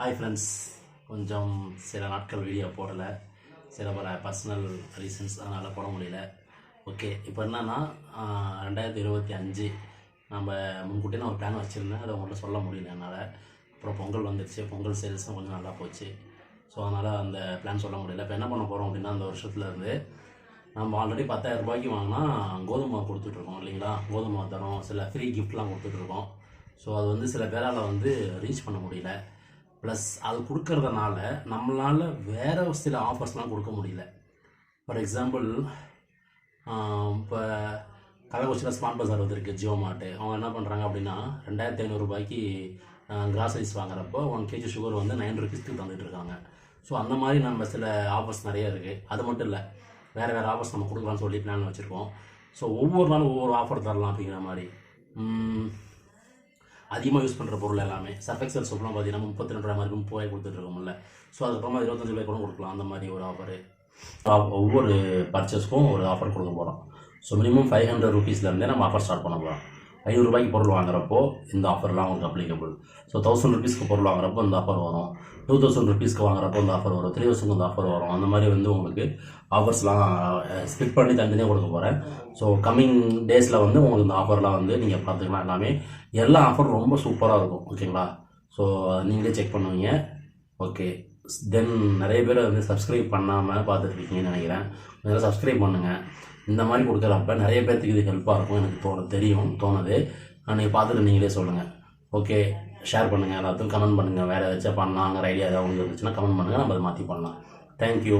Hi friends கொஞ்சம் சில நாட்கள் வீடியோ போடலை. சில பல பர்சனல் ரீசன்ஸ் அதனால் போட முடியல. ஓகே இப்போ என்னன்னா ரெண்டாயிரத்தி இருபத்தி அஞ்சு நம்ம முன்கூட்டியே நான் ஒரு பிளான் வச்சுருந்தேன். அதை உங்கள்கிட்ட சொல்ல முடியல என்னால். அப்புறம் பொங்கல் வந்துடுச்சு பொங்கல் சேல்ஸும் கொஞ்சம் நல்லா போச்சு. ஸோ அதனால் அந்த பிளான் சொல்ல முடியல. இப்போ என்ன பண்ண போகிறோம் அப்படின்னா அந்த வருஷத்துல இருந்து நம்ம ஆல்ரெடி பத்தாயிரம் ரூபாய்க்கு வாங்கினா கோதுமை கொடுத்துட்ருக்கோம் இல்லைங்களா? கோதுமை தரோம். சில ஃப்ரீ கிஃப்ட்லாம் கொடுத்துட்ருக்கோம். ஸோ அது வந்து சில பேரால் வந்து ரீச் பண்ண முடியல. ப்ளஸ் அது கொடுக்கறதுனால நம்மளால் வேறு சில ஆஃபர்ஸ்லாம் கொடுக்க முடியல. ஃபார் எக்ஸாம்பிள் இப்போ கள்ளக்குறிச்சியில் ஸ்மார்ட் பஸார் வந்திருக்கு ஜியோ மார்ட்டு. அவங்க என்ன பண்ணுறாங்க அப்படின்னா ரெண்டாயிரத்தி ஐநூறுரூபாய்க்கு கிராசரிஸ் வாங்குறப்போ ஒன் கேஜி சுகர் வந்து நைன் ருபீஸ்க்கு தந்துட்டு இருக்காங்க. ஸோ அந்த மாதிரி நம்ம சில ஆஃபர்ஸ் நிறைய இருக்குது அது மட்டும் இல்லை வேறு வேறு ஆஃபர்ஸ் நம்ம கொடுக்கலாம்னு சொல்லி பிளான் வச்சுருக்கோம். ஸோ ஒவ்வொரு நாளும் ஒவ்வொரு ஆஃபர் தரலாம் அப்படிங்கிற மாதிரி. அதிகமாக யூஸ் பண்ணுற பொருள் எல்லாமே. சர்ஃபெக்சல் சோப்லாம் பார்த்தீங்கன்னா முப்பத்தி ரெண்டு ரூபாய் மாதிரி முப்பது கொடுத்துட்ருக்கோம்ல ஸோ அதுக்கப்புறமா இருபத்தஞ்சு ரூபாய் கூட கொடுக்கலாம். அந்த மாதிரி ஒரு ஆஃபரு ஒவ்வொரு பர்ச்சேஸ்க்கும் ஒரு ஆஃபர் கொடுக்க போகிறோம் ஸோ மினிமம் ஃபைவ் ஹண்ட்ரட் ருபீஸ்லேருந்தே நம்ம ஆஃபர் ஸ்டார்ட் பண்ண போகிறோம் ஐநூறுரூபாய்க்கு பொருள் வாங்குறப்போ இந்த ஆஃபர்லாம் உங்களுக்கு அப்ளிகபிள் ஸோ தௌசண்ட் ருபீஸ்க்கு பொருள் வாங்குறப்போ இந்த ஆஃபர் வரும். டூ தௌசண்ட் ருபீஸ்க்கு வாங்குறப்போ இந்த ஆஃபர் வரும். த்ரீ தௌசண்ட் இந்த ஆஃபர் வரும். அந்த மாதிரி வந்து உங்களுக்கு ஆஃபர்ஸ்லாம் ஸ்பிட் பண்ணி தனித்தனியாக கொடுக்க போகிறேன் ஸோ கம்மிங் டேஸில் வந்து உங்களுக்கு இந்த ஆஃபர்லாம் வந்து நீங்கள் பார்த்துக்கலாம் எல்லாமே. எல்லா ஆஃபரும் ரொம்ப சூப்பராக இருக்கும். ஓகேங்களா ஸோ நீங்களே செக் பண்ணுவீங்க. ஓகே தென் நிறைய பேர் வந்து சப்ஸ்கிரைப் பண்ணாமல் பார்த்துட்ருக்கீங்கன்னு நினைக்கிறேன். கொஞ்சம் சப்ஸ்கிரைப் பண்ணுங்கள் இந்த மாதிரி கொடுக்குறப்ப நிறைய பேர்த்துக்கு இது ஹெல்ப்பாக இருக்கும் எனக்கு தோண தெரியும் தோணுது. நீங்கள் பார்த்துட்டு நீங்களே சொல்லுங்கள் ஓகே ஷேர் பண்ணுங்கள் எல்லாத்துக்கும் கமெண்ட் பண்ணுங்கள் வேறு ஏதாச்சும் பண்ணலாங்கிற ஐடியா ஏதாவது உங்களுக்கு இருந்துச்சுன்னா கமெண்ட் பண்ணுங்கள் நம்ம அதை மாற்றி பண்ணலாம். தேங்க்யூ